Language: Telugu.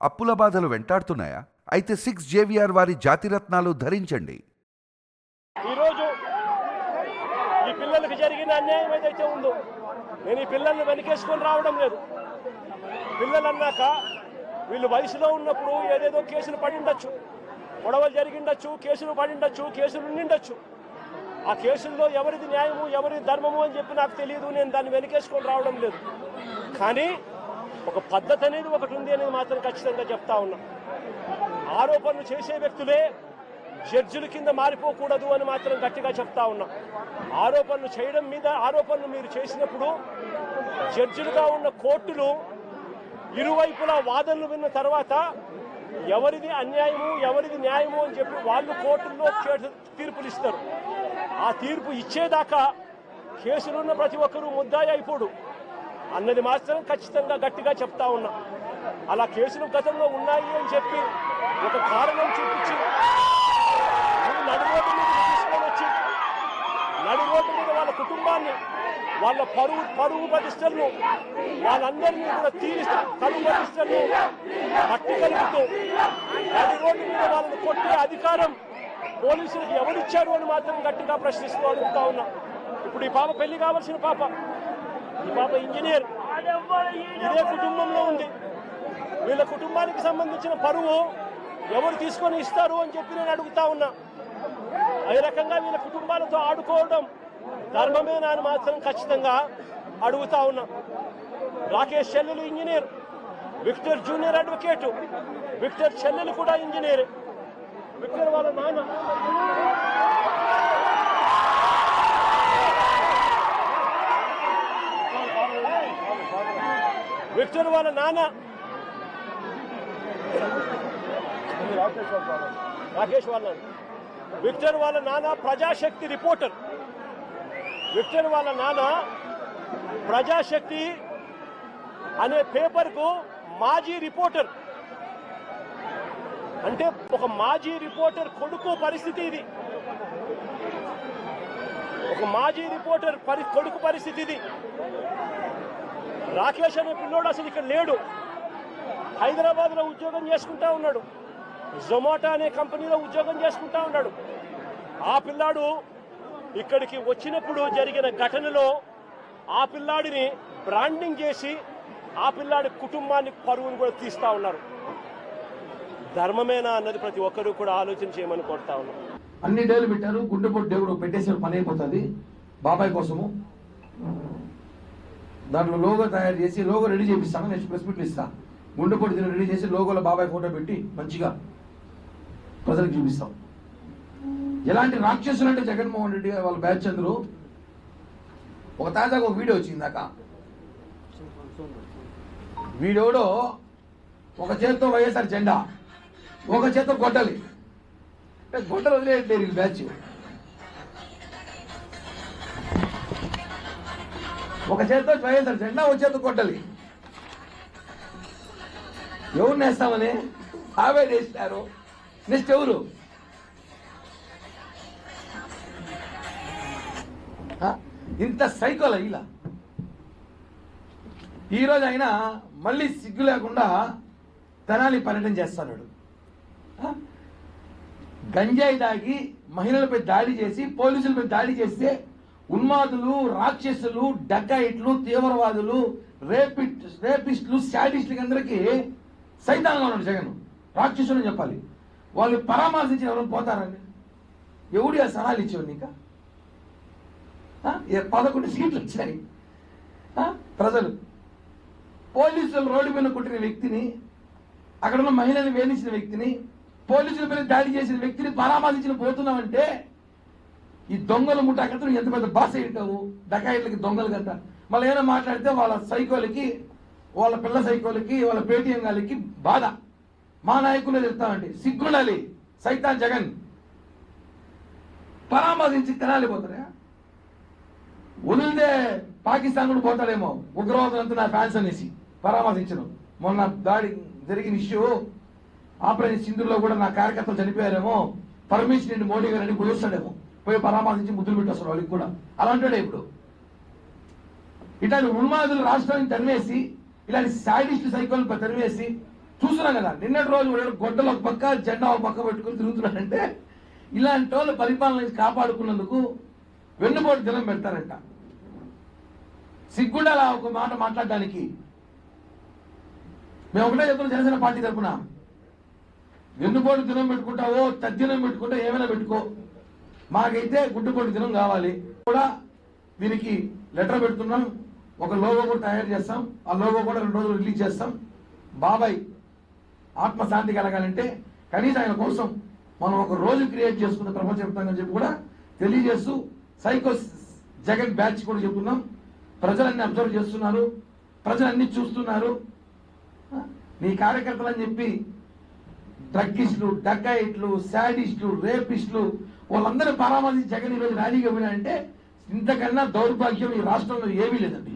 అప్పుల బాధలు వెంటాడుతున్నాయా? అయితే సిక్స్ జేవిఆర్ వారి జాతిరత్నాలు ధరించండి. ఈరోజు ఈ పిల్లలకు జరిగిన అన్యాయం ఏదైతే ఉందో నేను ఈ పిల్లల్ని వెనకేసుకొని రావడం లేదు. పిల్లలు అన్నాక వీళ్ళు వయసులో ఉన్నప్పుడు ఏదేదో కేసులు పడిండొచ్చు గొడవలు జరిగిండొచ్చు కేసులు పడిండొచ్చు కేసులు ఉండిండొచ్చు ఆ కేసుల్లో ఎవరిది న్యాయము ఎవరిది ధర్మము అని చెప్పి నాకు తెలియదు నేను దాన్ని వెనకేసుకొని రావడం లేదు. కానీ ఒక పద్ధతి అనేది ఒకటి ఉంది అనేది మాత్రం ఖచ్చితంగా చెప్తా ఉన్నా. ఆరోపణలు చేసే వ్యక్తులే జడ్జిల కింద మారిపోకూడదు అని మాత్రం గట్టిగా చెప్తా ఉన్నా. ఆరోపణలు చేయడం మీద ఆరోపణలు మీరు చేసినప్పుడు జడ్జిలుగా ఉన్న కోర్టులు ఇరువైపులా వాదనలు విన్న తర్వాత ఎవరిది అన్యాయము ఎవరిది న్యాయము అని చెప్పి వాళ్ళు కోర్టుల్లో తీర్పులు ఇస్తారు. ఆ తీర్పు ఇచ్చేదాకా కేసులున్న ప్రతి ఒక్కరూ ముద్దాయి అయిపోడు. అన్నది మాత్రం ఖచ్చితంగా గట్టిగా చెప్తా ఉన్నా. అలా కేసులు గతంలో ఉన్నాయి అని చెప్పి ఒక కారణం చూపించి నువ్వు మీద తీసుకొని వచ్చి నడి మీద వాళ్ళ కుటుంబాన్ని వాళ్ళ పరువు పరువు ప్రతిష్టలను వాళ్ళందరినీ కూడా తీరిస్తూ కరువు ప్రతిష్టలను మట్టి కలుపుతూ నడి రోడ్డు మీద వాళ్ళని కొట్టే అధికారం పోలీసులకు ఎవరిచ్చారు అని మాత్రం గట్టిగా ప్రశ్నిస్తూ అడుగుతా ఉన్నా. ఇప్పుడు ఈ పాప పెళ్ళి కావాల్సిన పాప ఈ పాప ఇంజనీర్. ఇదే కుటుంబంలో ఉంది. వీళ్ళ కుటుంబానికి సంబంధించిన పరువు ఎవరు తీసుకొని ఇస్తారు అని చెప్పి నేను అడుగుతా ఉన్నా. అదే రకంగా వీళ్ళ కుటుంబాలతో ఆడుకోవడం ధర్మమేనా అని మాత్రం ఖచ్చితంగా అడుగుతా ఉన్నా. రాకేష్ చెల్లెలు engineer Victor junior advocate Victor చెల్లెలు కూడా ఇంజనీర్. విక్టర్ వాళ్ళ నాన్న. విక్టర్ వాళ్ళ నాన్న. రాకేష్ వాళ్ళ విక్టర్ వాళ్ళ నాన్న ప్రజాశక్తి రిపోర్టర్. విక్టర్ వాళ్ళ నాన్న ప్రజాశక్తి అనే పేపర్కు మాజీ రిపోర్టర్. అంటే ఒక మాజీ రిపోర్టర్ కొడుకు పరిస్థితి ఇది. ఒక మాజీ రిపోర్టర్ పరి కొడుకు పరిస్థితి ఇది. రాకేష్ అనే పిల్లోడు అసలు ఇక్కడ లేడు. హైదరాబాద్లో ఉద్యోగం చేసుకుంటా ఉన్నాడు. జొమాటో అనే కంపెనీలో ఉద్యోగం చేసుకుంటా ఉన్నాడు. ఆ పిల్లాడు ఇక్కడికి వచ్చినప్పుడు జరిగిన ఘటనలో ఆ పిల్లాడిని బ్రాండింగ్ చేసి ఆ పిల్లాడి కుటుంబాన్ని పరువుని కూడా తీస్తా ఉన్నారు. ధర్మమేనా అన్నది ప్రతి ఒక్కరూ కూడా ఆలోచన చేయమని కోరుతా ఉన్నారు అన్ని డేలు పెట్టారు గుండెపోటు దేవుడు పెట్టేసే పని అయిపోతుంది. బాబాయ్ కోసము. దాంట్లో లోగో తయారు చేసి లోగో రెడీ చేపిస్తాను నెక్స్ట్ ప్రెస్ మీట్లు ఇస్తా. గుండెపొడి దీన్ని రెడీ చేసి లోగోలో బాబాయ్ ఫోటో పెట్టి మంచిగా ప్రజలకు చూపిస్తాం. ఎలాంటి రాక్షసులు అంటే జగన్మోహన్ రెడ్డి గారు వాళ్ళ బ్యాచ్ అందరూ? ఒక తాజాగా ఒక వీడియో వచ్చింది దాకా. వీడియోలో ఒక చేత్తో వైఎస్ఆర్ జెండా ఒక చేత్తో గొడ్డలి. గొడ్డలు వదిలేయండి బ్యాచ్. ఒక చేత్తో వైఎస్ఆర్ జెండా ఒక చేత్తో కొట్టాలి. ఎవరు నేస్తామని ఆవే నేస్తారు నెక్స్ట్ ఎవరు? ఇంత సైకోల ఇలా ఈరోజు అయినా మళ్ళీ సిగ్గు లేకుండా తెనాలి పర్యటన చేస్తున్నాడు. గంజాయి తాగి మహిళలపై దాడి చేసి పోలీసులపై దాడి చేస్తే ఉన్మాదులు రాక్షసులు డకాయిట్లు తీవ్రవాదులు రేపిట్ రేపిస్టులు శాడిస్టులకి అందరికీ సైతాంగా ఉన్నాడు జగన్. రాక్షసులు అని చెప్పాలి. వాళ్ళు పరామర్శించిన ఎవరు పోతారండి? ఎవడి ఆ సలహాలు ఇచ్చేవాడు ఇంకా పదకొండు సీట్లు వచ్చాయి. ప్రజలు. పోలీసులు రోడ్డు మీద కొట్టిన వ్యక్తిని అక్కడ ఉన్న మహిళని వేధించిన వ్యక్తిని పోలీసుల మీద దాడి చేసిన వ్యక్తిని పరామర్శించిన పోతున్నామంటే ఈ దొంగల ముఠాకత ఎంత పెద్ద బాస ఉంటావు డకాయిట్లకి దొంగలు కదా. మళ్ళీ ఏమైనా మాట్లాడితే వాళ్ళ సైకోలకి వాళ్ళ పిల్ల సైకోలకి వాళ్ళ పేటీఎం గాలికి బాధ. మా నాయకులే చెప్తామండి సిగ్గుండాలి. సైతాన్ జగన్. పరామర్శించి తినాలి పోతారా? వదిలితే పాకిస్తాన్ కూడా పోతాడేమో. ఉగ్రవాదులంతా నా ఫ్యాన్స్ అనేసి పరామర్శించను. మొన్న దాడి జరిగిన ఇష్యూ ఆపరేషన్ సింధులో కూడా నా కార్యకర్తలు చనిపోయారేమో. పర్మిషన్ మోడీ గారు అని కుదురుస్తాడేమో పోయి పరామర్శించి ముద్దులు పెట్టేస్తారు వాళ్ళకి కూడా. అలాంటివాడే ఇప్పుడు. ఇట్లాంటి ఉన్మాదులు రాష్ట్రాన్ని తరివేసి ఇలాంటి సాడిస్ట్ సైకోలు తరివేసి చూస్తున్నాం కదా నిన్నటి రోజు గొడ్డలు ఒక పక్క జెండా ఒక పక్క పెట్టుకుని తిరుగుతున్నారంటే ఇలాంటి వాళ్ళు పరిపాలన నుంచి కాపాడుకున్నందుకు వెన్నుపోటు దినం పెడతారంట. సిగ్గుండాల ఒక మాట మాట్లాడడానికి. మేము ఒకటే చెప్తున్నాం జనసేన పార్టీ తరఫున వెన్నుపోటు దినం పెట్టుకుంటావో తద్దినం పెట్టుకుంటా ఏమైనా పెట్టుకో. మాకైతే గుడ్డుపోటు దినం కావాలి. కూడా దీనికి లెటర్ పెడుతున్నాం. ఒక లోగో కూడా తయారు చేస్తాం. ఆ లోగో కూడా రెండు రోజులు రిలీజ్ చేస్తాం. బాబాయ్ ఆత్మశాంతి కలగాలంటే కనీసం ఆయన కోసం మనం ఒక రోజు క్రియేట్ చేసుకున్న ప్రపంచవ్యాప్తంగా చెప్పి కూడా తెలియజేస్తూ సైకో జగన్ బ్యాచ్ కూడా చెప్తున్నాం. ప్రజలన్నీ అబ్జర్వ్ చేస్తున్నారు. ప్రజలన్నీ చూస్తున్నారు. నీ కార్యకర్తలు అని చెప్పి డ్రగ్గిస్టులు డకాయిట్లు శాడిస్టులు రేపిస్టులు వాళ్ళందరూ పరామర్శించి జగన్ ఈరోజు ర్యాలీగా పోయినారంటే ఇంతకన్నా దౌర్భాగ్యం ఈ రాష్ట్రంలో ఏమీ లేదండి.